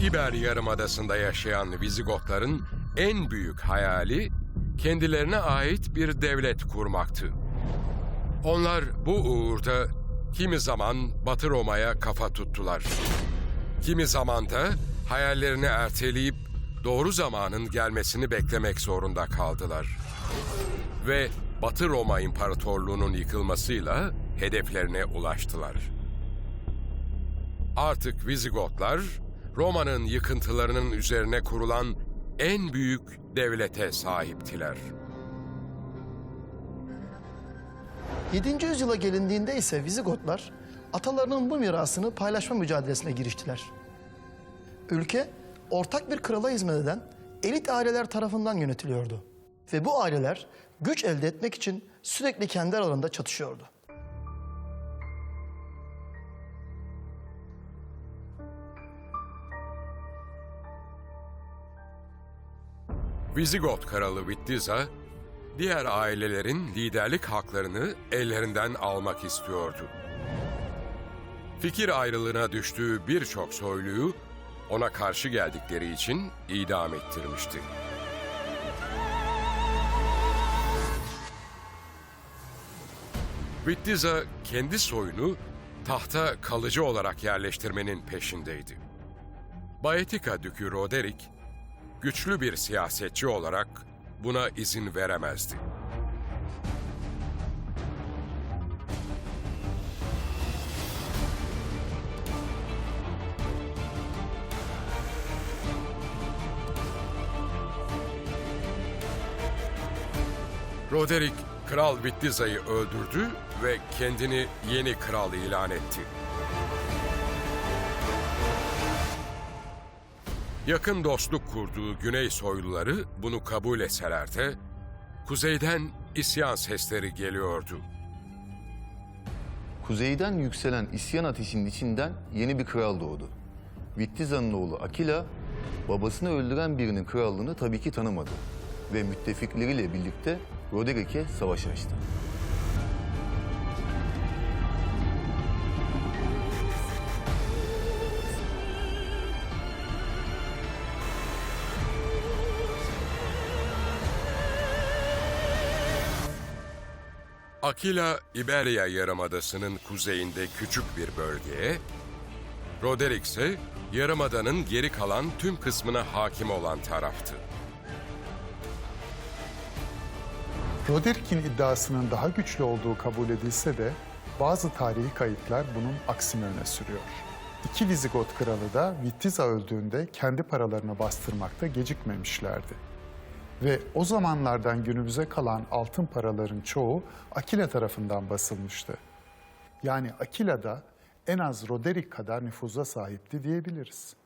İber Yarımadası'nda yaşayan Vizigotların en büyük hayali kendilerine ait bir devlet kurmaktı. Onlar bu uğurda kimi zaman Batı Roma'ya kafa tuttular. Kimi zaman da hayallerini erteleyip doğru zamanın gelmesini beklemek zorunda kaldılar. Ve Batı Roma İmparatorluğu'nun yıkılmasıyla hedeflerine ulaştılar. Artık Vizigotlar, Roma'nın yıkıntılarının üzerine kurulan en büyük devlete sahiptiler. 7. yüzyıla gelindiğinde ise Vizigotlar atalarının bu mirasını paylaşma mücadelesine giriştiler. Ülke ortak bir krala hizmet eden elit aileler tarafından yönetiliyordu. Ve bu aileler güç elde etmek için sürekli kendi aralarında çatışıyordu. Vizigot kralı Vittiza, diğer ailelerin liderlik haklarını ellerinden almak istiyordu. Fikir ayrılığına düştüğü birçok soyluyu ona karşı geldikleri için idam ettirmişti. Vittiza kendi soyunu tahta kalıcı olarak yerleştirmenin peşindeydi. Baetica Dükü Roderick, güçlü bir siyasetçi olarak buna izin veremezdi. Roderick, Kral Vittiza'yı öldürdü ve kendini yeni kral ilan etti. Yakın dostluk kurduğu Güney soyluları bunu kabul etseler de kuzeyden isyan sesleri geliyordu. Kuzeyden yükselen isyan ateşinin içinden yeni bir kral doğdu. Vittiza'nın oğlu Akila, babasını öldüren birinin krallığını tabii ki tanımadı. Ve müttefikleriyle birlikte Roderic'e savaş açtı. Akila, İberya Yarımadası'nın kuzeyinde küçük bir bölgeye, Roderick ise Yarımada'nın geri kalan tüm kısmına hakim olan taraftı. Roderic'in iddiasının daha güçlü olduğu kabul edilse de bazı tarihi kayıtlar bunun aksini öne sürüyor. İki Vizigot kralı da Vittiza öldüğünde kendi paralarını bastırmakta gecikmemişlerdi. Ve o zamanlardan günümüze kalan altın paraların çoğu Akila tarafından basılmıştı. Yani Akila da en az Roderick kadar nüfuza sahipti diyebiliriz.